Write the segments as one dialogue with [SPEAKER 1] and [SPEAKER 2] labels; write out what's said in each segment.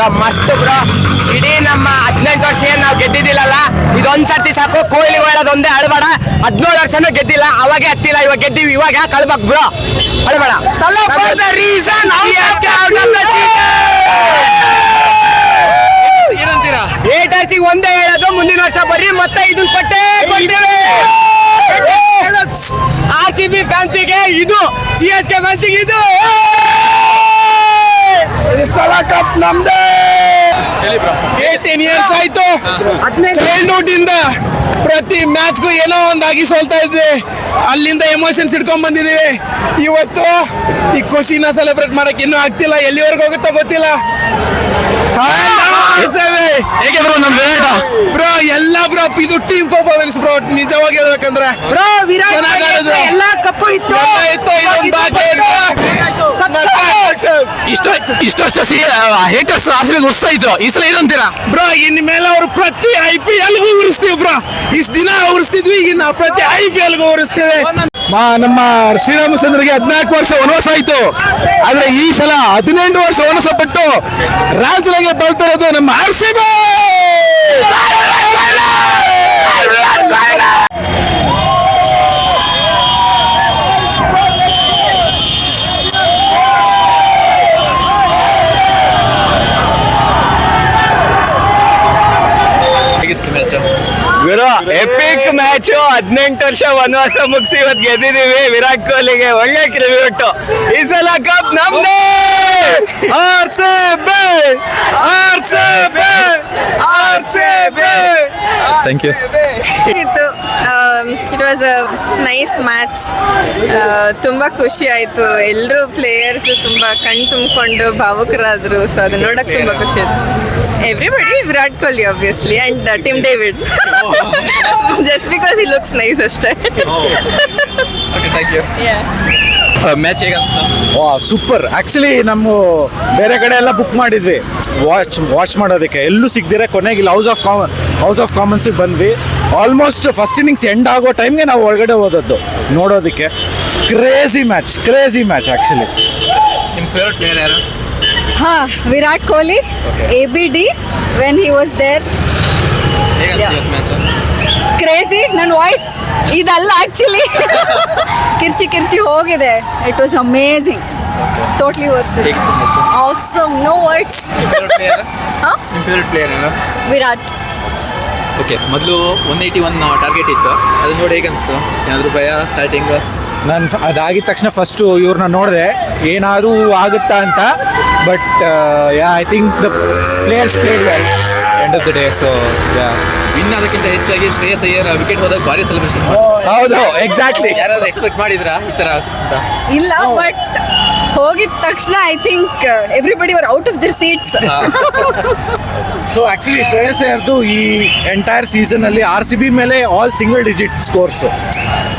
[SPEAKER 1] Bro ಮಸ್ತ್ bro ಇಡೀ ನಮ್ಮ ಹದಿನೆಂಟು ವರ್ಷ ಏನ್ ನಾವು ಗೆದ್ದಿದ್ದಿಲ್ಲಲ್ಲ ಇದೊಂದ್ಸತಿ ಸಾಕು ಕೊಹ್ಲಿ ಹೇಳೋದೊಂದೇ ಆಡಬೇಡ. ಹದಿನೇಳು ವರ್ಷನೂ ಗೆದ್ದಿಲ್ಲ ಅವಾಗೆ ಹತ್ತಿಲ್ಲ ಇವಾಗ ಗೆದ್ದಿವಿ ಇವಾಗ ಯಾಕೆ ಅಳ್ಬೇಕು ಬ್ರೋ ಅಳಬೇಡ ರೀಸನ್
[SPEAKER 2] ಏನಂತೀರಾ
[SPEAKER 1] ಏಟರ್ಸಿಗೆ ಒಂದೇ ಹೇಳೋದು ಮುಂದಿನ ವರ್ಷ ಬರ್ರಿ ಮತ್ತೆ ಇದನ್ ಪಟ್ಟೆ ಕೊಡ್ತೀವಿ. ಆರ್ ಸಿ ಬಿ ಫ್ಯಾನ್ಸಿಗೆ ಇದು ಸಿ ಎಸ್ ಕೆ ಫ್ಯಾನ್ಸಿಗೆ ಇದು ಈ ಸಲ ಕಪ್ ನಮ್ದೇ
[SPEAKER 2] ಹೇಳಿ ಬ್ರೋ
[SPEAKER 3] ಏಟೀನ್ ಇಯರ್ಸ್ ಆಯ್ತು. ಚೈಲ್ಡ್ಹುಡ್ ಇಂದ ಪ್ರತಿ ಮ್ಯಾಚ್ಗೂ ಏನೋ ಒಂದಾಗಿ ಸೋಲ್ತಾ ಇದ್ವಿ. ಅಲ್ಲಿಂದ ಎಮೋಷನ್ಸ್ ಇಟ್ಕೊಂಡ್ ಬಂದಿದೀವಿ. ಇವತ್ತು ಈ ಖುಷಿನ ಸೆಲೆಬ್ರೇಟ್ ಮಾಡಕ್ ಇನ್ನು ಆಗ್ತಿಲ್ಲ. ಎಲ್ಲಿವರೆಗೂ ಹೋಗುತ್ತೋ ಗೊತ್ತಿಲ್ಲ.
[SPEAKER 2] ಬ್ರೋ ನಮ್ ವಿರಾಟ
[SPEAKER 3] ಬ್ರೋ ಎಲ್ಲ ಬ್ರೋ ಇದು ಟೀಮ್ ಪರ್ಫಾರ್ಮೆನ್ಸ್ ಬ್ರೋ ನಿಜವಾಗಿ ಹೇಳ್ಬೇಕಂದ್ರೆ.
[SPEAKER 1] ಎಲ್ಲ ಕಪ್ಪು ಇತ್ತು,
[SPEAKER 3] ಇದೊಂದ್ ಬಾಕಿ ಇತ್ತು.
[SPEAKER 2] ಇಷ್ಟ ವರ್ಷ ಹೇಟರ್ಸ್ ಆರ್ಸಿಬಿ ಉರಿಸ್ತಾ ಇದ್ರು. ಈ ಸಲ ಏನಂತೀರಾ?
[SPEAKER 3] ಬ್ರೋ ಇನ್ ಮೇಲೆ ಅವರು ಪ್ರತಿ ಐ ಪಿ ಎಲ್ಗೂ ಉರಿಸ್ತೀವಿ ಬ್ರೋ. ಇಷ್ಟ ದಿನ ಉರಿಸ್ತಿದ್ವಿ ಈಗ ನಾವು ಪ್ರತಿ ಐ ಪಿ ಎಲ್ಗೂ ಉರಿಸ್ತೀವಿ.
[SPEAKER 4] ನಮ್ಮ ಶ್ರೀರಾಮಚಂದ್ರಿಗೆ ಹದಿನಾಲ್ಕು ವರ್ಷ ವನವಾಸ ಆಯ್ತು. ಆದ್ರೆ ಈ ಸಲ ಹದಿನೆಂಟು ವರ್ಷ ವನವಾಸ ಪಟ್ಟು ರಾಜ್ಯದಾಗೆ ಬರ್ತಾ ಇರೋದು ನಮ್ಮ ಆರ್ ಸಿ
[SPEAKER 2] ಹೇಗಿತ್ತು ಮ್ಯಾಚ್
[SPEAKER 1] ಗುರು ಎಪಿಕ್ ಮ್ಯಾಚ್ ಹದಿನೆಂಟು ವರ್ಷ ವನವಾಸ ಮುಗಿಸಿ ಇವತ್ತು ಗೆದ್ದಿದೀವಿ ವಿರಾಟ್ ಕೊಹ್ಲಿಗೆ ಒಳ್ಳೆ ಕ್ರಿಬ್ಯೂಟ್ ಈ ಸಲ ಕಪ್ ನಮ್ದೇ!
[SPEAKER 2] ಥ್ಯಾಂಕ್ ಯು
[SPEAKER 5] ಇತ್ತು it was a nice match ತುಂಬ ಖುಷಿ ಆಯಿತು. ಎಲ್ಲರೂ ಪ್ಲೇಯರ್ಸ್ ತುಂಬ ಕಣ್ ತುಂಬಿಕೊಂಡು ಭಾವುಕರಾದರು. ಸೊ ಅದು ನೋಡೋಕೆ ತುಂಬ ಖುಷಿ ಆಯ್ತು. Everybody Virat Kohli obviously and Tim David just because he looks nice ಅಷ್ಟೇ.
[SPEAKER 2] ಓಕೆ ಥ್ಯಾಂಕ್ ಯು ಮ್ಯಾಚ್ ಹೇಗೆ ಅನ್ಸ್ತಾ?
[SPEAKER 4] ಸೂಪರ್ ಆಕ್ಚುಲಿ ನಮ್ಮ ಬೇರೆ ಕಡೆ ಎಲ್ಲ ಬುಕ್ ಮಾಡಿದ್ವಿ. ವಾಚ್ ವಾಚ್ ಮಾಡೋದಕ್ಕೆ. ಎಲ್ಲೂ ಸಿಗ್ದಿರ ಕೊನೆಗೆ ಇಲ್ಲಿ House of Common House of ಕಾಮನ್ಸಿಗೆ ಬಂದ್ವಿ. ಆಲ್ಮೋಸ್ಟ್ ಫಸ್ಟ್ ಇನ್ನಿಂಗ್ಸ್ ಎಂಡ್ ಆಗೋ ಟೈಮ್ಗೆ ನಾವು ಒಳಗಡೆ ಹೋದದ್ದು ನೋಡೋದಕ್ಕೆ. Crazy match crazy match actually
[SPEAKER 2] ನಿಮ್ಮ ಫೇವ್ರೆಟ್ ಪ್ಲೇಯರ್ ಯಾರು?
[SPEAKER 6] ಹಾ Virat Kohli A B D when he was there crazy ನನ್ನ ವಾಯ್ಸ್ ಇದಲ್ಲ ಆಕ್ಚುಲಿ ಕಿರ್ಚಿ ಕಿರ್ಚಿ ಹೋಗಿದೆ. It was amazing totally worth awesome no words Virat
[SPEAKER 2] okay ಮೊದಲು ಒನ್ ಏಯ್ಟಿ ಒನ್ ಟಾರ್ಗೆಟ್ ಇತ್ತು. ಅದು ನೋಡಿ ಹೇಗೆ ಅನಿಸ್ತು ಏನಾದರೂ ಭಯ ಸ್ಟಾರ್ಟಿಂಗ್
[SPEAKER 4] ನಾನು ಅದಾಗಿದ ತಕ್ಷಣ ಫಸ್ಟು ಇವ್ರನ್ನ ನೋಡಿದೆ ಏನಾದರೂ ಆಗುತ್ತಾ ಅಂತ. But I think the players played well end of the day so
[SPEAKER 2] win ಅದಕ್ಕಿಂತ ಹೆಚ್ಚಾಗಿ ಶ್ರೇಯಸ್ ಅಯ್ಯರ್ ವಿಕೆಟ್ ಹೋದಾಗ ಭಾರಿ ಸೆಲೆಬ್ರೇಷನ್
[SPEAKER 4] ಹೌದು ಎಕ್ಸಾಕ್ಟ್ಲಿ
[SPEAKER 2] ಯಾರಾದ್ರೂ ಎಕ್ಸ್ಪೆಕ್ಟ್ ಮಾಡಿದ್ರಾ ಈ ತರ ಅಂತ?
[SPEAKER 6] ಇಲ್ಲ ಬಟ್ ಹೋಗಿದ ತಕ್ಷಣ I think everybody were out of their seats
[SPEAKER 4] so actually Shreyas ಅಯ್ಯರ್ದು ಈ ಎಂಟೈರ್ ಸೀಸನ್ ಅಲ್ಲಿ ಆರ್ ಸಿ ಬಿ ಮೇಲೆ all single digit scores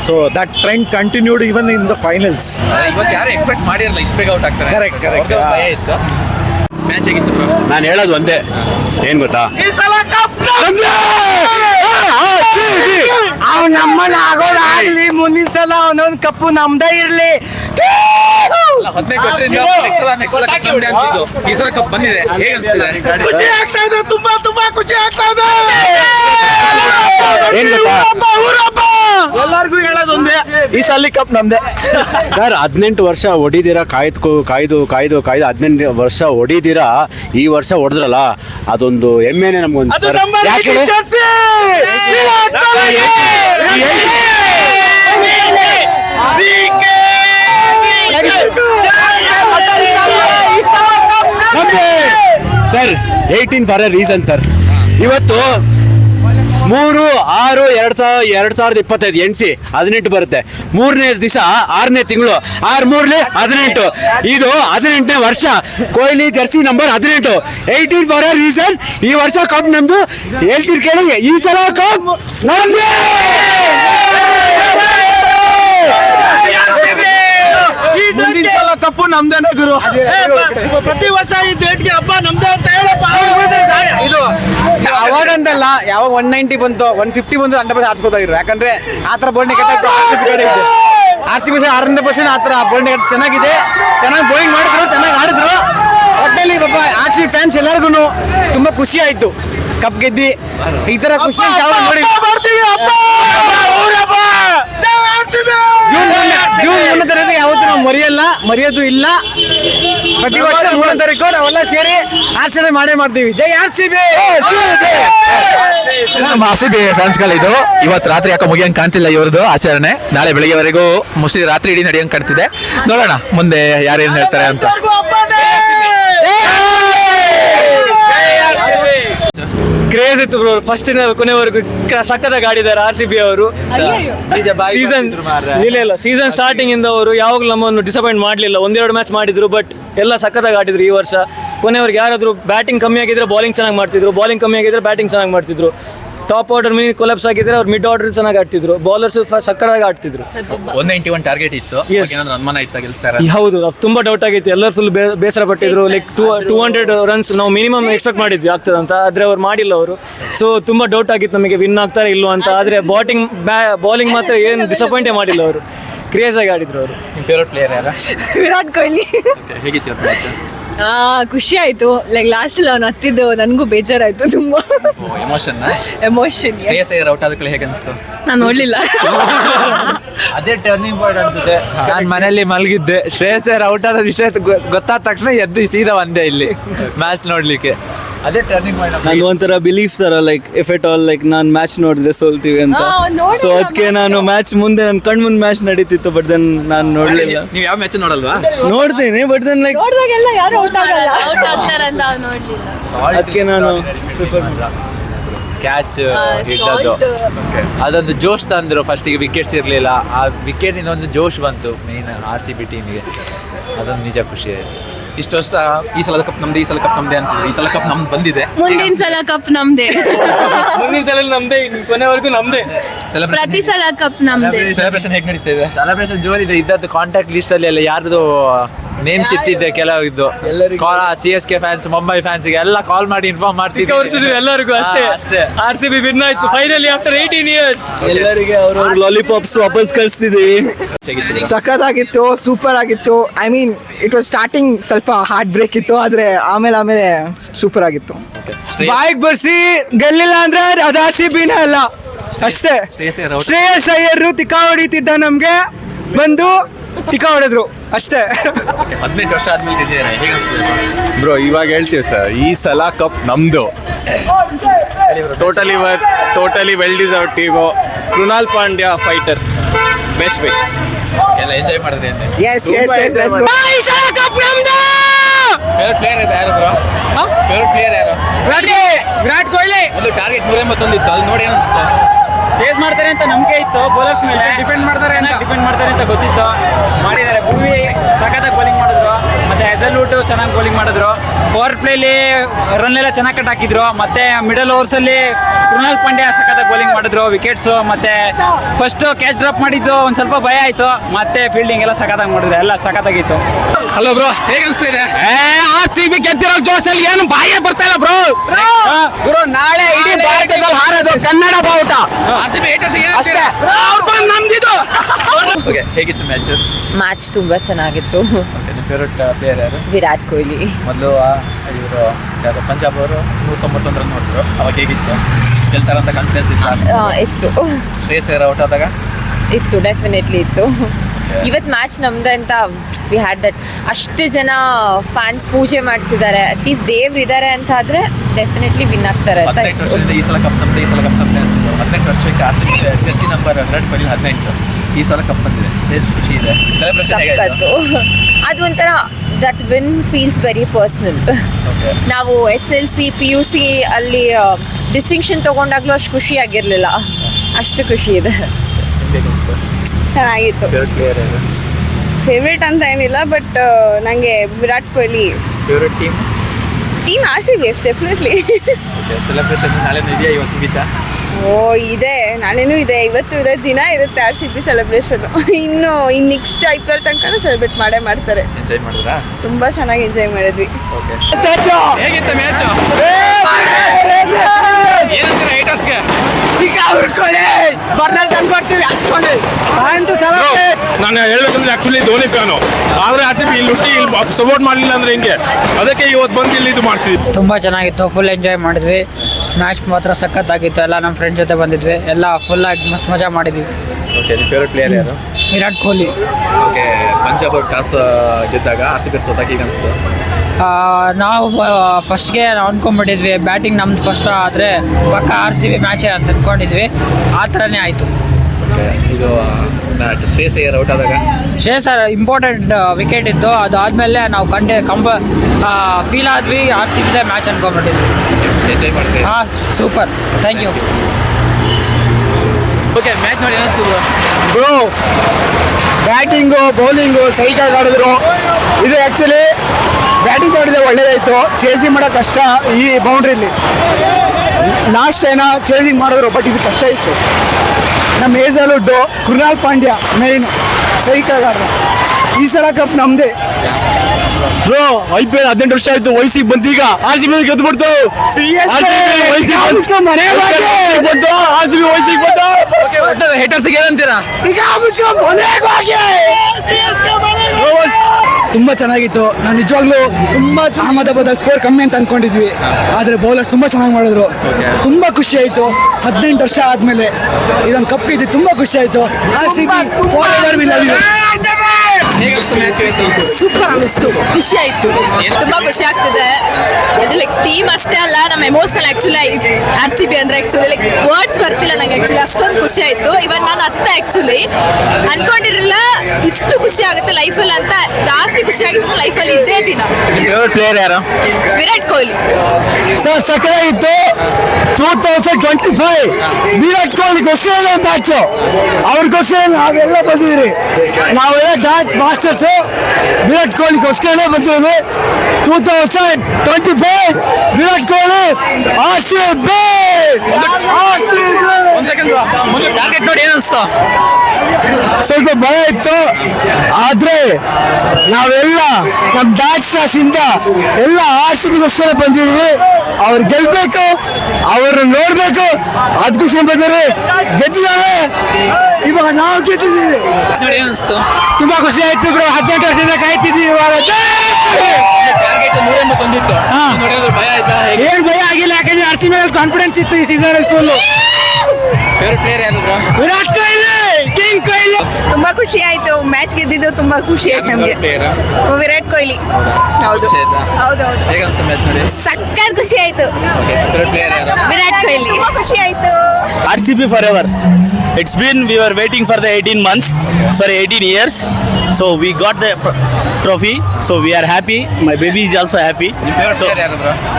[SPEAKER 4] so that trend continued even in the finals
[SPEAKER 2] ಇವತ್ತು ಯಾರು ಎಕ್ಸ್ಪೆಕ್ಟ್ ಮಾಡಿರಲ್ಲ ಇಷ್ಟು ಬೇಗ ಔಟ್ ಆಗ್ತಾರೆ.
[SPEAKER 4] Correct, correct.
[SPEAKER 2] ಅವ್ರ್ದು ಭಯ ಇತ್ತು. ಮ್ಯಾಚ್ ಆಗಿತ್ತು
[SPEAKER 7] ನಾನು ಹೇಳೋದು ಒಂದೇ. ಏನ್ ಗೊತ್ತಾ?
[SPEAKER 1] ಈ ಸಲ ಕಪ್ ಅವ್ನು ನಮ್ಮನ್ನ ಆಗೋದಾಗ್ಲಿ ಮುಂದಿನ ಸಲ ಅವನೊಂದು ಕಪ್ಪು ನಮ್ದೇ ಇರ್ಲಿ.
[SPEAKER 2] ಅಲ್ಲ ಹದಿನೈದು ವರ್ಷದಿಂದ ನೆಕ್ಸ್ಟ್ ಸಲ ನೆಕ್ಸ್ಟ್ ಸಲ ಕಪ್ ನಮ್ದೇ ಅಂತಿದ್ದು. ಈ ಸಲ ಕಪ್ ಬಂದಿದೆ. ಹೇಗೆ ಅನ್ಸ್ತಿದೆ?
[SPEAKER 3] ಖುಷಿ ಆಗ್ತಾ ಇದೆ ತುಂಬಾ ತುಂಬಾ ಖುಷಿ ಆಗ್ತಾ ಇದೆ.
[SPEAKER 7] ಏನ್ ಗೊತ್ತಾ?
[SPEAKER 3] ಎಲ್ಲರಿಗೂ ಹೇಳೋದೊಂದೇ
[SPEAKER 4] ಈ ಸಲ ಕಪ್ ನಮ್ದೆ.
[SPEAKER 7] ಸರ್ ಹದಿನೆಂಟು ವರ್ಷ ಹೊಡಿದಿರಾ ಕಾಯ್ದು ಕಾಯ್ದು ಕಾಯ್ದು ಕಾಯ್ದು ಹದಿನೆಂಟು ವರ್ಷ ಹೊಡಿದಿರಾ ಈ ವರ್ಷ ಹೊಡೆದ್ರಲ್ಲ ಅದೊಂದು ಹೆಮ್ಮೆನೆ ನಮ್ಗೊಂದು
[SPEAKER 3] ಅದು
[SPEAKER 7] ಸರ್.
[SPEAKER 3] ನಂಬರ್
[SPEAKER 7] ಯಾಕೆ! Sir eighteen for a reason sir ಇವತ್ತು ಮೂರು, ಆರು, ಎರಡು ಸಾವಿರ ಎರಡು ಸಾವಿರದ ಇಪ್ಪತ್ತೈದು ಎಣ್ಸಿ ಹದಿನೆಂಟು ಬರುತ್ತೆ. ಮೂರನೇ ದಿವಸ, ಆರನೇ ತಿಂಗಳು. ಆರು ಮೂರನೇ, ಹದಿನೆಂಟು. ಇದು ಹದಿನೆಂಟನೇ ವರ್ಷ. ಕೊಹ್ಲಿ ಜರ್ಸಿ ನಂಬರ್ ಹದಿನೆಂಟು. ಏಯ್ಟೀನ್ ಫಾರ್ ಎ ರೀಸನ್ ಈ ವರ್ಷ ಕಪ್ ನಮ್ದು, ಹೇಳ್ತೀರಿ ಕೇಳಿ, ಈ ಸಲ ಕಪ್ ನಮ್ದೇ!
[SPEAKER 4] ಮುಂದಿನ ಸಲ ಕಪ್ಪು ನಮ್ದೇನೆ ಗುರು.
[SPEAKER 3] ಪ್ರತಿ ವರ್ಷ ಈ ಡೇಟ್ಗೆ ಹಬ್ಬ ನಮ್ದೇ ಅಂತ ಹೇಳಪ್ಪ.
[SPEAKER 4] ಇದು ಅವಾಗಂದಲ್ಲ ಯಾವಾಗ ಒನ್ ನೈಂಟಿ ಬಂತು ಒನ್ ಫಿಫ್ಟಿ ಬಂದು ಹಂಡ್ರೆಡ್ ಪರ್ಸೆಂಟ್ ಆಡ್ಸ್ಕೊತಾ ಇದ್ರು. ಯಾಕಂದ್ರೆ ಆ ಥರ ಬೋಲ್ಡಿಂಗ್ ಕೆಟ್ಟ R C B hundred percent ಆ ಥರ ಬೋಲ್ಡಿಂಗ್ ಚೆನ್ನಾಗಿದೆ. ಚೆನ್ನಾಗಿ ಬೌಲಿಂಗ್ ಮಾಡಿದ್ರು ಚೆನ್ನಾಗಿ ಆಡಿದ್ರು.
[SPEAKER 8] ಒಟ್ಟಲ್ಲಿ ಪಾಪ ಆರ್ ಸಿ ಫ್ಯಾನ್ಸ್ ಎಲ್ಲರಿಗೂ ತುಂಬಾ ಖುಷಿ ಆಯ್ತು. ಕಪ್ ಗೆದ್ದಿ ಈ ತರ ಖುಷಿ ನೋಡಿ ಜೂನ್ ತಾರೀಕು ಯಾವತ್ತೂ ನಾವು ಮರೆಯಲ್ಲ ಮರೆಯೋದು ಇಲ್ಲ. ಪ್ರತಿ ವರ್ಷ ಮೂರನೇ ತಾರೀಕು ನಾವೆಲ್ಲ ಸೇರಿ ಆಚರಣೆ ಮಾಡೇ ಮಾಡ್ತೀವಿ. ಜೈ ಆರ್ ಸಿ ಬಿ!
[SPEAKER 2] ನಮ್ಮ ಆರ್ ಸಿ ಬಿ ಫ್ಯಾನ್ಸ್ಗಳಿದು ಇವತ್ತು ರಾತ್ರಿ ಯಾಕೋ ಮುಗಿಯಂಗೆ ಕಾಣ್ತಿಲ್ಲ ಇವ್ರದ್ದು ಆಚರಣೆ. ನಾಳೆ ಬೆಳಿಗ್ಗೆವರೆಗೂ ಮುಸಿ ರಾತ್ರಿ ಇಡೀ ನಡೆಯಂಗೆ ಕಾಣ್ತಿದೆ. ನೋಡೋಣ ಮುಂದೆ ಯಾರೇನು ಹೇಳ್ತಾರೆ ಅಂತ.
[SPEAKER 8] ಕ್ರೇಜ್ ಇತ್ತು ಬ್ರೋ ಫಸ್ಟ್ ಕೊನೆವರೆಗೂ ಸಕ್ಕದ ಗಾಡಿದ್ದಾರೆ ಆಡಿದ್ದಾರೆ ಆರ್ ಸಿ ಬಿ ಅವರು. ಸೀಸನ್ ಇಲ್ಲ ಇಲ್ಲ. ಸೀಸನ್ ಸ್ಟಾರ್ಟಿಂಗ್ ಇಂದ ಅವರು ಯಾವಾಗಲೂ ನಮ್ಮನ್ನು ಡಿಸಪಾಯಿಂಟ್ ಮಾಡಲಿಲ್ಲ. ಒಂದೆರಡು ಮ್ಯಾಚ್ ಮಾಡಿದ್ರು ಬಟ್ ಎಲ್ಲ ಸಕ್ಕತ್ತಾಗಿ ಆಡಿದ್ರು ಈ ವರ್ಷ. ಕೊನೆವರೆಗೆ ಯಾರಾದರೂ ಬ್ಯಾಟಿಂಗ್ ಕಮ್ಮಿ ಆಗಿದ್ರೆ ಬಾಲಿಂಗ್ ಚೆನ್ನಾಗಿ ಮಾಡ್ತಿದ್ರು. ಬಾಲಿಂಗ್ ಕಮ್ಮಿ ಆಗಿದ್ರೆ ಬ್ಯಾಟಿಂಗ್ ಚೆನ್ನಾಗಿ ಮಾಡ್ತಿದ್ರು. ಟಾಪ್ ಆರ್ಡರ್ ಮೀನ್ ಕೊಲಾಪ್ಸ್ ಆಗಿದ್ರೆ ಅವ್ರು ಮಿಡ್ ಆರ್ಡರ್ ಚೆನ್ನಾಗಿ ಆಡ್ತಿದ್ರು. ಬೌಲರ್ಸ್ ಸಕ್ಕರಾಗಿ ಆಡ್ತಿದ್ರು.
[SPEAKER 2] ಒನ್ ನೈಂಟಿ ಒನ್ ಟಾರ್ಗೆಟ್ ಇತ್ತು. ಏನಾದ್ರು ಅನುಮಾನ ಇತ್ತ ಗೆಲ್ತಾರೆ
[SPEAKER 8] ಹೌದು ಅದು ತುಂಬಾ ಡೌಟ್ ಆಗಿತ್ತು. ಎಲ್ಲರೂ ಫುಲ್ ಬೇಸರ ಪಟ್ಟಿದ್ರು. Like two two hundred runs ನಾವು ಮಿನಿಮಮ್ ಎಕ್ಸ್ಪೆಕ್ಟ್ ಮಾಡಿದ್ವಿ. ಆಗ್ತದೆ ಅಂತ. ಆದ್ರೆ ಅವ್ರು ಮಾಡಿಲ್ಲ ಅವರು. ಸೊ ತುಂಬಾ ಡೌಟ್ ಆಗಿತ್ತು ನಮಗೆ. ವಿನ್ ಆಗ್ತಾರೆ ಇಲ್ಲೋ ಅಂತ. ಆದ್ರೆ ಬಾಟಿಂಗ್ ಬೌಲಿಂಗ್ ಮಾತ್ರ ಏನು ಡಿಸಪಾಯಿಂಟೇ ಮಾಡಿಲ್ಲ ಅವರು. ಕ್ರೇಜ್ ಆಗಿ ಆಡಿದ್ರು ಅವರು.
[SPEAKER 2] ನಿಮ್ಮ ಫೇವ್ರೆಟ್ ಪ್ಲೇಯರ್ ಯಾರ?
[SPEAKER 9] ವಿರಾಟ್ ಕೊಹ್ಲಿ.
[SPEAKER 2] ಹೇಗಿತ್ತು
[SPEAKER 9] ಖುಷಿ ಆಯ್ತು. ಲೈಕ್ ಲಾಸ್ಟ್ ಅವ್ನು ಹತ್ತಿದ್ದು ನನಗೂ ಬೇಜಾರಾಯ್ತು ತುಂಬಾ.
[SPEAKER 2] Emotion
[SPEAKER 9] emotion
[SPEAKER 2] Shreyas Iyer out ಆದ ಹೇಗೆ ಅನಿಸ್ತು?
[SPEAKER 9] ನಾನು ನೋಡ್ಲಿಲ್ಲ.
[SPEAKER 10] ಅದೇ ಟರ್ನಿಂಗ್ ಪಾಯಿಂಟ್ ಅನ್ಸುತ್ತೆ. ನಾನು ಮನೆಯಲ್ಲಿ ಮಲಗಿದ್ದೆ. ಶ್ರೇಯಸ್ ಅಯ್ಯರ್ ಔಟ್ ಆದ ವಿಷಯ ಗೊ- ಗೊತ್ತಾದ ತಕ್ಷಣ ಎದ್ದು ಸೀದಾ ಒಂದೇ ಇಲ್ಲಿ. ಮ್ಯಾಚ್ ನೋಡ್ಲಿಕ್ಕೆ. ಅದೇ ಟರ್ನಿಂಗ್ ಪಾಯಿಂಟ್
[SPEAKER 8] ನಾನು ಒಂಥರ ಬಿಲೀಫ್ ತರ like if at all like ನಾನು ಮ್ಯಾಚ್ ನೋಡಿದ್ರೆ ಸೋಲ್ತೀವಿ ಅಂತ. ಸೊ ಅದಕ್ಕೆ ನಾನು ಮ್ಯಾಚ್ ಮುಂದೆ ನನ್ನ ಕಣ್ ಮುಂದೆ ಮ್ಯಾಚ್ ನಡೀತಿತ್ತು ಬಟ್ ದೆನ್ ನಾನು ನೋಡ್ಲಿಲ್ಲ.
[SPEAKER 2] ನೀವು ಯಾವ ಮ್ಯಾಚ್ ನೋಡಲ್ವಾ?
[SPEAKER 8] ನೋಡ್ತೀನಿ ಬಟ್ ದೆನ್ ಲೈಕ್
[SPEAKER 9] ನೋಡಿದಾಗೆಲ್ಲ ಯಾರು ಔಟ್ ಆಗಲ್ಲ.
[SPEAKER 8] ಅದಕ್ಕೆ ನಾನು
[SPEAKER 10] ಕ್ಯಾಚ್
[SPEAKER 9] ಹಿಡ್ದದ್ದು
[SPEAKER 10] ಅದೊಂದು ಜೋಶ್ ತಂದ್ರು ಫಸ್ಟಿಗೆ ವಿಕೆಟ್ಸ್ ಇರಲಿಲ್ಲ. ಆ ವಿಕೆಟ್ ಇಂದ ಒಂದು ಜೋಶ್ ಬಂತು ಮೇನ್ ಆರ್ ಸಿ ಬಿ ಟೀಮಿಗೆ ಅದೊಂದು ನಿಜ ಖುಷಿ ಆಯ್ತು.
[SPEAKER 2] ಇಷ್ಟು ವರ್ಷ ಈ ಸಲ ಕಪ್ ನಮ್ದೇ ಈ ಸಲ ಕಪ್ ನಮ್ದೇ ಅಂತಿದ್ರು ಈ ಸಲ ಕಪ್ ನಮ್ದು ಬಂದಿದೆ.
[SPEAKER 6] ಮುಂದಿನ ಸಲ ಕಪ್ ನಮ್ದೇ.
[SPEAKER 8] ಮುಂದಿನ ಸಲ ನಮ್ದೇ ಕೊನೆವರೆಗೂ ನಮ್ದೇ.
[SPEAKER 6] ಪ್ರತಿ ಸಲ ಕಪ್ ನಮ್ದೇ.
[SPEAKER 2] ಸೆಲೆಬ್ರೇಷನ್ ಹೇಗೆ ನಡೀತಾ ಇದೆ?
[SPEAKER 10] ಸೆಲೆಬ್ರೇಷನ್ ಜೋರಿದೆ ಇದ್ದದ್ದು ಕಾಂಟ್ಯಾಕ್ಟ್ ಲಿಸ್ಟ್ ಅಲ್ಲಿ ಎಲ್ಲ ಯಾರ್ದು ನೇಮ್ಸ್ ಇಟ್ಟಿದ್ದೆ ಕೆಲವಿದ್ದು C S K fans Mumbai fans ಎಲ್ಲ ಕಾಲ್ ಮಾಡಿ ಇನ್ಫಾರ್ಮ್ ಮಾಡ್ತಿದ್ದೆ
[SPEAKER 8] ಎಲ್ಲರಿಗೂ ಅಷ್ಟೇ.
[SPEAKER 10] ಅಷ್ಟೇ.
[SPEAKER 8] ಆರ್ ಸಿ ಬಿ ವಿನ್ ಆಯ್ತು ಫೈನಲಿ ಆಫ್ಟರ್ ಏಯ್ಟೀನ್ ಇಯರ್ಸ್ ಎಲ್ಲರಿಗೆ ಅವ್ರವ್ರ ಲಾಲಿಪಾಪ್ಸ್ ವಾಪಸ್ ಕಳಿಸ್ತಿದೀವಿ
[SPEAKER 11] ಸಖತ್ತಾಗಿತ್ತು ಸೂಪರ್ ಆಗಿತ್ತು I mean it was starting ಸ್ವಲ್ಪ ಹಾರ್ಟ್ ಬ್ರೇಕ್ ಇತ್ತು ಆದ್ರೆ ಆಮೇಲೆ ಆಮೇಲೆ ಸೂಪರ್ ಆಗಿತ್ತು.
[SPEAKER 8] ಬಾಯಿಗೆ ಬರ್ಸಿ ಗೆಲ್ಲಿಲ್ಲ ಅಂದ್ರೆ ಅದು ಆರ್ ಸಿ ಬಿನೇ ಅಲ್ಲ. ಅಷ್ಟೇ.
[SPEAKER 2] ಶ್ರೇಯಸ್ ಅಯ್ಯರ್
[SPEAKER 8] ತಿಕ್ಕ ಹೊಡಿತಿದ್ದ ನಮ್ಗೆ. ಬಂದು ತಿಕ್ಕ ಹೊಡೆದ್ರು ಅಷ್ಟೇ.
[SPEAKER 2] ಹದಿನೆಂಟು ವರ್ಷ ಆದ್ಮೇಲೆ ಹೇಗೆ
[SPEAKER 12] ಬ್ರೋ ಇವಾಗ ಹೇಳ್ತೀವಿ ಸರ್ ಈ ಸಲ ಕಪ್ ನಮ್ದು.
[SPEAKER 8] Totally totally well deserve team Krunal Pandya fighter best best
[SPEAKER 2] ಎಲ್ಲ ಎಂಜಾಯ್ ಮಾಡಿದ್ರೆ ಅಂತ.
[SPEAKER 11] S S S
[SPEAKER 2] favourite player ಇದೆ ಯಾರು ಬ್ರೋ? ಫೇವ್ರೆಟ್ ಪ್ಲೇಯರ್ ಯಾರು?
[SPEAKER 8] ವಿರಾಟ್ ಕೊಹ್ಲಿ.
[SPEAKER 2] ಒಂದು ಟಾರ್ಗೆಟ್ ನೂರ ಎಂಬತ್ತೊಂದು ಇತ್ತು ಅದು ನೋಡಿ ಏನು ಅನಿಸ್ತು
[SPEAKER 8] ಚೇಸ್ ಮಾಡ್ತಾರೆ ಅಂತ ನಂಬಿಕೆ ಇತ್ತು ಬೌಲರ್ಸ್ ಮೇಲೆ. ಡಿಪೆಂಡ್ ಮಾಡ್ತಾರೆ ಅಂತ. ಡಿಪೆಂಡ್ ಮಾಡ್ತಾರೆ ಅಂತ ಗೊತ್ತಿತ್ತು. ಮಾಡಿದ್ದಾರೆ. ಭೂವಿ ಸಖತ್ತಾಗಿ ಬೌಲಿಂಗ್ ಮಾಡಿದ್ರು. ಮತ್ತೆ ಹೆಸಲ್ವುಡ್ ಚೆನ್ನಾಗಿ ಬೌಲಿಂಗ್ ಮಾಡಿದ್ರು. ಪವರ್ ಪ್ಲೇಲಿ ರನ್ ಎಲ್ಲ ಚೆನ್ನಾಗಿ ಕಟ್ ಹಾಕಿದ್ರು. ಮತ್ತೆ ಮಿಡಲ್ ಓವರ್ಸ್ ಅಲ್ಲಿ ಕೃಣಾಲ್ ಪಾಂಡ್ಯ ಸಖತ್ತಾಗಿ ಬೌಲಿಂಗ್ ಮಾಡಿದ್ರು ವಿಕೆಟ್ಸ್ ಮತ್ತೆ ಫಸ್ಟ್ ಕ್ಯಾಚ್ ಡ್ರಾಪ್ ಮಾಡಿದ್ದು ಒಂದ್ ಸ್ವಲ್ಪ ಭಯ ಆಯ್ತು. ಮತ್ತೆ ಫೀಲ್ಡಿಂಗ್ ಎಲ್ಲ ಸಖತ್ತಾಗಿ ಮಾಡಿದ್ರು ಎಲ್ಲ ಸಖತ್ತಾಗಿತ್ತು
[SPEAKER 2] ಹಲೋ ಬ್ರೋ ಹೇಗೆ ಅನಿಸ್ತಾ ಇದೆ?
[SPEAKER 8] ಆರ್ ಸಿ ಬಿ ಗೆದ್ದಿರೋ ಜೋಶಲ್ಲಿ ಏನು ಬಾಯೇ ಬರ್ತಾ ಇಲ್ಲ ಬ್ರೋ
[SPEAKER 11] ಬ್ರೋ ನಾಳೆ ಇಡೀ ಭಾರತದಲ್ಲಿ ಹಾರೋದು ಕನ್ನಡ ಬಾವುಟ.
[SPEAKER 2] ಆರ್ ಸಿ ಬಿ
[SPEAKER 11] ಅಷ್ಟೇ.
[SPEAKER 8] ನಮ್ದಿದು.
[SPEAKER 2] ಓಕೆ ಹೇಗಿತ್ತು ಮ್ಯಾಚ್
[SPEAKER 13] ಮ್ಯಾಚ್ ತುಂಬಾ ಚೆನ್ನಾಗಿತ್ತು.
[SPEAKER 2] ಫೇವ್ರೆಟ್ ಪ್ಲೇಯರ್ ಯಾರು?
[SPEAKER 13] ವಿರಾಟ್ ಕೊಹ್ಲಿ.
[SPEAKER 2] ಮೊದಲು ಇವರು ಯಾರು ಪಂಜಾಬ್ ಅವರು ನೂರ ತೊಂಬತ್ತೊಂದು ರನ್ ನೋಡಿದ್ರು. ಅವಾಗ ಹೇಗಿತ್ತು? ಗೆಲ್ತಾರಂತ ಕಾನ್ಫಿಡೆನ್ಸ್ ಇತ್ತು?
[SPEAKER 13] ಇತ್ತು.
[SPEAKER 2] ಶ್ರೇಯಸ್ ಔಟ್ ಆದಾಗ?
[SPEAKER 13] ಇತ್ತು ಡೆಫಿನೆಟ್ಲಿ ಇತ್ತು. ಇವತ್ತು ಮ್ಯಾಚ್ ನಮ್ದು ಅಂತ ವಿ ಹ್ಯಾಡ್ ದಟ್ ಅಷ್ಟು ಜನ ಫ್ಯಾನ್ಸ್ ಪೂಜೆ ಮಾಡಿಸಿದ್ದಾರೆ ಅಟ್ಲೀಸ್ಟ್ ದೇವ್ರು ಇದ್ದಾರೆ ಅಂತ ಆದ್ರೆ ಡೆಫಿನೆಟ್ಲಿ ವಿನ್ ಆಗ್ತಾರೆ. ಅಂತ
[SPEAKER 2] ಹದಿನೆಂಟು. ವರ್ಷದಿಂದ ಈ ಸಲ ಕಪ್ ನಮ್ದೆ ಈ ಸಲ ಕಪ್ ನಮ್ಮದೇ ಅಂತಿದ್ರು ಹದಿನೆಂಟು ವರ್ಷಕ್ಕೆ ಸಿ ಜೆರ್ಸಿ ನಂಬರ್ ಹನ್ನೆರಡು ಕೊಹ್ಲಿ ಹದಿನೆಂಟು. ಈ ಸಲ ಕಪ್ ಬಂದಿದೆ. ಎಷ್ಟು ಖುಷಿ ಇದೆ. ಸೆಲೆಬ್ರೇಷನ್ ಹೇಗಾಯ್ತು
[SPEAKER 13] ಅದು ಒಂಥರ that win feels very personal ನಾವು S L C P U C ಅಲ್ಲಿ ಡಿಸ್ಟಿಂಕ್ಷನ್ ತಗೊಂಡಾಗ್ಲೂ ಅಷ್ಟು ಖುಷಿ ಆಗಿರಲಿಲ್ಲ. ಅಷ್ಟು ಖುಷಿ ಇದೆ.
[SPEAKER 6] ಚೆನ್ನಾಗಿತ್ತು
[SPEAKER 2] ಫೇವ್ರೆಟ್ ಪ್ಲೇಯರ್ ಯಾರು
[SPEAKER 6] ಫೇವ್ರೇಟ್ ಅಂತ ಏನಿಲ್ಲ ಬಟ್ ನನಗೆ Virat Kohli
[SPEAKER 2] favourite team
[SPEAKER 6] team R C B definitely
[SPEAKER 2] celebration ನಾಳೆ ಇದೆಯಾ ಇವತ್ತು ಮುಗಿತಾ
[SPEAKER 6] ಓ ಇದೆ ನಾಳೆನೂ ಇದೆ ಇವತ್ತು ಇದೆ ದಿನ ಇರುತ್ತೆ ಆರ್ ಸಿ ಬಿ ಸೆಲೆಬ್ರೇಷನ್ ಇನ್ನು ಇನ್ನು ನೆಕ್ಸ್ಟ್ ಐ ಪಿ ಎಲ್ ತನಕ ಸೆಲೆಬ್ರೇಟ್ ಮಾಡೇ ಮಾಡ್ತಾರೆ
[SPEAKER 2] ಎಂಜಾಯ್ ಮಾಡಿದ್ರಾ
[SPEAKER 6] ತುಂಬ ಚೆನ್ನಾಗಿ ಎಂಜಾಯ್ ಮಾಡಿದ್ವಿ
[SPEAKER 2] ಓಕೆ ಹೇಗಿತ್ತು ಮ್ಯಾಚ್ ಏನಂತೀರ ಹೈಟರ್ಸ್ಗೆ
[SPEAKER 8] ಬರ್ನಲ್ಲಿ ತಂದ್ಕೊಡ್ತೀವಿ ಹಚ್ಕೊಳ್ಳಿ
[SPEAKER 14] ನಾನು ಹೇಳ್ಬೇಕಂದ್ರೆ ಆಕ್ಚುಲಿ ಧೋನಿ ಫ್ಯಾನು. ಆದ್ರೆ ಆರ್ ಸಿ ಬಿ ಇಲ್ಲಿ ಹುಟ್ಟಿ ಇಲ್ಲಿ ಸಪೋರ್ಟ್ ಮಾಡಲಿಲ್ಲ ಅಂದ್ರೆ ಹಿಂಗೆ? ಅದಕ್ಕೆ ಇವತ್ತು ಬಂದು ಇಲ್ಲಿ ಇದು ಮಾಡ್ತೀವಿ.
[SPEAKER 15] ತುಂಬ ಚೆನ್ನಾಗಿತ್ತು ಫುಲ್ ಎಂಜಾಯ್ ಮಾಡಿದ್ವಿ. ಮ್ಯಾಚ್ ಮಾತ್ರ ಸಖತ್ತಾಗಿತ್ತು ಎಲ್ಲ ನಮ್ಮ ಫ್ರೆಂಡ್ ಜೊತೆ ಬಂದಿದ್ವಿ. ಎಲ್ಲ ಫುಲ್ಲಾಗಿ ಮಸ್ತ್ ಮಜಾ ಮಾಡಿದ್ವಿ.
[SPEAKER 2] ಓಕೆ ನಿಮ್ಮ ಫೇವ್ರೆಟ್ ಪ್ಲೇಯರ್ ಯಾರು?
[SPEAKER 15] ವಿರಾಟ್ ಕೊಹ್ಲಿ.
[SPEAKER 2] ಓಕೆ ಪಂಜಾಬ್ ಟಾಸ್ ಗೆದ್ದಾಗ ಬಿ ಸೋತಾಗ ಈಗ ಅನಿಸ್ತು.
[SPEAKER 15] ನಾವು ಫಸ್ಟ್ಗೆ ನಾವು ಅಂದ್ಕೊಂಡ್ಬಿಟ್ಟಿದ್ವಿ ಬ್ಯಾಟಿಂಗ್ ನಮ್ದು ಫಸ್ಟ್ ಆದರೆ ಪಕ್ಕ ಆರ್ ಸಿ ಬಿ ಮ್ಯಾಚೇ ಅಂತ ಅಂದ್ಕೊಂಡಿದ್ವಿ ಆ ಥರನೇ ಆಯಿತು.
[SPEAKER 2] ಇದು ಶ್ರೇಯಸ್ ಅಯ್ಯರ್ ಔಟ್ ಆದಾಗ?
[SPEAKER 15] ಸರ್ ಇಂಪಾರ್ಟೆಂಟ್ ವಿಕೆಟ್ ಇತ್ತು. ಅದಾದಮೇಲೆ ನಾವು ಕಂಡೆ ಕಂಬ ಫೀಲ್ ಆದ್ವಿ. ಆರ್ ಸಿ ಬಿದೇ ಮ್ಯಾಚ್ ಅಂದ್ಕೊಂಡ್ಬಿಟ್ಟಿದ್ವಿ
[SPEAKER 2] ಎಂಜಾಯ್ ಮಾಡ್ತೀವಿ.
[SPEAKER 15] ಹಾಂ super thank you
[SPEAKER 2] okay match ನೋಡಿ
[SPEAKER 16] ಬ್ರೋ ಬ್ಯಾಟಿಂಗು ಬೌಲಿಂಗು ಸೈಕಾಗಿ ಆಡಿದ್ರು. ಇದು ಆ್ಯಕ್ಚುಲಿ ಬ್ಯಾಟಿಂಗ್ ಮಾಡಿದ್ರೆ ಒಳ್ಳೇದಾಯ್ತು. ಚೇಸಿಂಗ್ ಮಾಡೋದು ಕಷ್ಟ ಈ ಬೌಂಡ್ರಿಲಿ ಲಾಸ್ಟ್ ಏನೋ ಚೇಸಿಂಗ್ ಮಾಡಿದ್ರು ಬಟ್ ಇದು ಕಷ್ಟ ಇತ್ತು. ನಮ್ಮ ಏಜಲ್ವುಡ್ಡು ಕೃಣಾಲ್ ಪಾಂಡ್ಯ ಮೇಯ್ನು ಸೈಕಾಗಿ ಆಡಿದ್ರು ಈ ಸಲ ಕಪ್ ನಮ್ಮದೇ
[SPEAKER 17] ಬ್ರೋ ಐ ಪಿ ಎಲ್ ಹದಿನೆಂಟು ವರ್ಷ ಆಯ್ತು ವಯಸ್ಸಿಗೆ ಬಂದೀಗ ಆರ್ ಸಿ ಬಿ ಗೆದ್ದು
[SPEAKER 16] ಬಿಡ್ತು.
[SPEAKER 17] ಬಂತು ಆರ್ ಸಿ ಬಿ ವಯಸ್ಸಿಗೆ
[SPEAKER 2] ಒಟ್ಟು ಹೇಟರ್ಸ್ಗೆ ಏನಂತೀರಾ?
[SPEAKER 8] ತುಂಬಾ ಚೆನ್ನಾಗಿತ್ತು. ನಾನು ನಿಜವಾಗ್ಲೂ ತುಂಬಾ ಅಹಮದಾಬಾದ್ ಸ್ಕೋರ್ ಕಮ್ಮಿ ಅಂತ ಅನ್ಕೊಂಡಿದ್ವಿ. ಆದ್ರೆ ಬೌಲರ್ಸ್ ತುಂಬಾ ಚೆನ್ನಾಗಿ ಮಾಡಿದ್ರು. ತುಂಬಾ ಖುಷಿ ಆಯ್ತು. ಹದಿನೆಂಟು ವರ್ಷ ಆದ್ಮೇಲೆ ಇದೊಂದು ಕಪ್ ಇದ್ದು ತುಂಬಾ ಖುಷಿ ಆಯ್ತು.
[SPEAKER 2] ಹೇಗಿಸ್ತು ಮ್ಯಾಚ್ ಇವತ್ತು
[SPEAKER 9] ಸೂಪರ್ ಅನಿಸ್ತು ಖುಷಿ ಆಯ್ತು. ತುಂಬಾ ಖುಷಿ ಆಗ್ತಿದೆ. ಇದು ಲೈಕ್ ಟೀಮ್ ಅಷ್ಟೇ ಅಲ್ಲ ನಮ್ಮ emotional actually R C B ಅಂದ್ರೆ ಆಕ್ಚುಲಿ ಲೈಕ್ ವರ್ಡ್ಸ್ ಬರ್ತಿಲ್ಲ ನಂಗೆ ಆಕ್ಚುಲಿ ಅಷ್ಟೊಂದು ಖುಷಿ ಆಯ್ತು. ಇವನ್ ನಾನು ಅತ್ತ ಆಕ್ಚುಲಿ ಅನ್ಕೊಂಡಿರಲಿಲ್ಲ ಇಷ್ಟು ಖುಷಿ ಆಗುತ್ತೆ ಲೈಫಲ್ಲಿ ಅಂತ. ಜಾಸ್ತಿ ಖುಷಿ ಆಗಿತ್ತು ಲೈಫಲ್ಲಿ ಇದೇ ದಿನ.
[SPEAKER 2] ಫೇವ್ರೆಟ್ ಪ್ಲೇಯರ್ ಯಾರು?
[SPEAKER 9] Virat Kohli.
[SPEAKER 16] Sir ಸಕ್ಕತ್ತಾಗಿತ್ತು two thousand twenty five Virat ಕೊಹ್ಲಿಗೋಸ್ಕರ match ಅವ್ರಿಗೋಸ್ಕರ ನಾವೆಲ್ಲ ಬಂದಿದ್ರಿ ನಾವೆಲ್ಲ ಡ್ಯಾನ್ಸ್ ಮಾಸ್ಟರ್ಸ್ ವಿರಾಟ್ ಕೊಹ್ಲಿಗೋಸ್ಕರನೇ ಬಂದಿರೋದು. Two thousand twenty five Virat Kohli R C B
[SPEAKER 2] target ನೋಡಿ
[SPEAKER 16] ಸ್ವಲ್ಪ ಭಯ ಇತ್ತು. ಆದ್ರೆ ನಾವೆಲ್ಲ ನಮ್ಮ ಡಾಕ್ಟರ್ಸ್ ಇಂದ ಎಲ್ಲ ಆರ್ ಸಿ ಬಿಗೋಸ್ಕರ ಬಂದಿದ್ವಿ ಅವ್ರು ಗೆಲ್ಬೇಕು ಅವ್ರನ್ನ ನೋಡ್ಬೇಕು. ಅದಕ್ಕೋಸ್ಕರ ಬಂದ್ರೆ ಗೆದ್ದಿದ್ದಾರೆ. ಇವಾಗ ನಾವು ಗೆದ್ದಿದ್ದೀವಿ. ತುಂಬಾ ಖುಷಿ ಆಯ್ತು ಹದಿನೆಂಟು ವರ್ಷದಿಂದ ಕಾಯ್ತಿದ್ದೀವಿ ಇವಾಗ. ಏನ್ ಭಯ ಆಗಿಲ್ಲ ಯಾಕಂದ್ರೆ ಆರ್ ಸಿ ಮೇಲೆ ಕಾನ್ಫಿಡೆನ್ಸ್ ಇತ್ತು ಈ ಸೀಸನ್ ಅಲ್ಲಿ ಫುಲ್
[SPEAKER 2] ಫೇವ್ರೆಟ್ ಪ್ಲೇಯರ್ ಯಾರು ಬ್ರೋ
[SPEAKER 16] ವಿರಾಟ್ ಕೊಹ್ಲಿ! ಕಿಂಗ್ ಕೊಹ್ಲಿ!
[SPEAKER 9] ತುಂಬಾ ಖುಷಿ ಆಯ್ತು. ಮ್ಯಾಚ್ ಗೆದ್ದಿದ್ದು ತುಂಬಾ ಖುಷಿ ಆಯ್ತು ನಮ್ಗೆ. ವಿರಾಟ್ ಕೊಹ್ಲಿ. ಹೌದು? ಹೌದು. ಹೌದು
[SPEAKER 2] ಹೇಗೆ ಅನಿಸ್ತು ಮ್ಯಾಚ್ ನೋಡಿ?
[SPEAKER 9] ಸಕ್ಕತ್ ಖುಷಿ ಆಯ್ತು. ವಿರಾಟ್ ಕೊಹ್ಲಿ. ತುಂಬಾ ಖುಷಿ ಆಯ್ತು.
[SPEAKER 17] R C B forever it's been we are waiting for the eighteen months sorry eighteen years so we got the trophy so we are happy my baby is also happy so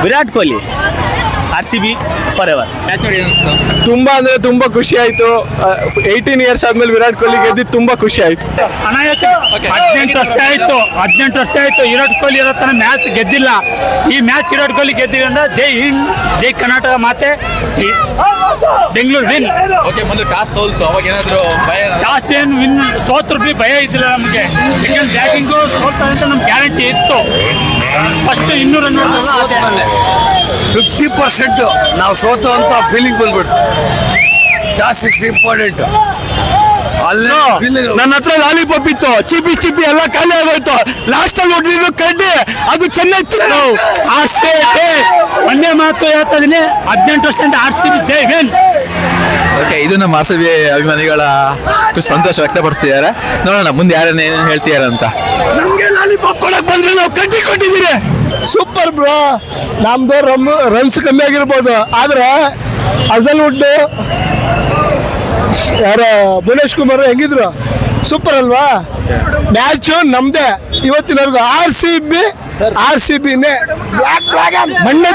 [SPEAKER 17] Virat Kohli R C B forever
[SPEAKER 16] ತುಂಬ ಅಂದ್ರೆ ತುಂಬಾ ಖುಷಿ ಆಯ್ತು. Eighteen years ಆದ್ಮೇಲೆ ವಿರಾಟ್ ಕೊಹ್ಲಿ ಗೆದ್ದಿದ್ದು ತುಂಬಾ ಖುಷಿ ಆಯ್ತು.
[SPEAKER 17] ಹದಿನೆಂಟು ವರ್ಷ ಆಯ್ತು. ಹದಿನೆಂಟು ವರ್ಷ ಆಯ್ತು. ವಿರಾಟ್ ಕೊಹ್ಲಿ ಇರೋ ತನ ಮ್ಯಾಚ್ ಗೆದ್ದಿಲ್ಲ. ಈ ಮ್ಯಾಚ್ ವಿರಾಟ್ ಕೊಹ್ಲಿ ಗೆದ್ದಿದೆ ಅಂದ್ರೆ ಜೈ ಹಿಂದ್ ಜೈ ಕರ್ನಾಟಕ ಮಾತೆ. ಈ ಬೆಂಗಳೂರು ವಿನ್
[SPEAKER 2] ಓಕೆ ಮೊದಲು ಟಾಸ್ ಸೋಲ್ತು ಅವಾಗ ಏನಾದ್ರು ಭಯ
[SPEAKER 17] ಟಾಸ್ ಏನು ವಿನ್ ಸೋತ್ರ ಬಿ ಭಯ ಇದ್ದಿಲ್ಲ ನಮಗೆ. ಸೆಕೆಂಡ್ ಬ್ಯಾಟಿಂಗು ಸೋಲ್ತಾರೆ ಅಂತ ನಮ್ಗೆ ಗ್ಯಾರಂಟಿ ಇತ್ತು. ಫಸ್ಟ್ ಇನ್ನೂರ
[SPEAKER 16] ಫಿಫ್ಟಿ ಪರ್ಸೆಂಟ್ ನಾವು ಸೋತು ಅಂತ ಫೀಲಿಂಗ್ ಬಂದ್ಬಿಡ್ತು. ಜಾಸ್ತಿ ಇಂಪಾರ್ಟೆಂಟ್ ಅಲ್ಲೇ ನನ್ನ ಹತ್ರ ಲಾಲಿಪಾಪ್ ಇತ್ತು. ಚಿಪಿ ಚಿಪಿ ಎಲ್ಲ ಖಾಲಿ ಆಗೋಯ್ತು. ಲಾಸ್ಟ್ ಅಲ್ಲಿ ಹೊಡ್ಲಿದ್ದು ಕಡ್ಡಿ. ಅದು ಚೆನ್ನೈ
[SPEAKER 17] ಒಂದೇ ಮಾತು ಹೇಳ್ತಾ ಇದೀನಿ. ಹದಿನೆಂಟು ವರ್ಷದಿಂದ ಆರ್ ಸಿ ಬಿ. ಜೈ ವಿನ್
[SPEAKER 2] ಓಕೆ ಇದು ನಮ್ಮ ಆರ್ ಸಿ ಬಿ ಅಭಿಮಾನಿಗಳ ಖುಷಿ ಸಂತೋಷ ವ್ಯಕ್ತಪಡಿಸ್ತಿದ್ದಾರೆ. ನೋಡೋಣ ಮುಂದೆ ಯಾರನ್ನ ಏನೇನು ಹೇಳ್ತಿದ್ದಾರೆ ಅಂತ.
[SPEAKER 16] ನಮಗೆ ಲಾಲಿಪಾಪ್ ಕೊಡಕ್ ಬಂದ್ರೆ ನಾವು ಕಡ್ಡಿ ಕೊಟ್ಟಿದ್ದೀರಿ. ಸೂಪರ್ ಬ್ರೋ ನಮ್ದು ರಮ್ ರನ್ಸ್ ಕಮ್ಮಿ ಆಗಿರ್ಬೋದು. ಆದ್ರೆ ಅಜಲ್ವುಡ್ ಯಾರ ಭುವನೇಶ್ ಕುಮಾರ್ ಹೆಂಗಿದ್ರು? ಸೂಪರ್ ಅಲ್ವಾ? ಮ್ಯಾಚು ನಮ್ದೇ. ಇವತ್ತಿನವರೆಗೂ R C B R C ಬಿನೇ black dragon ಮಣ್ಣೆ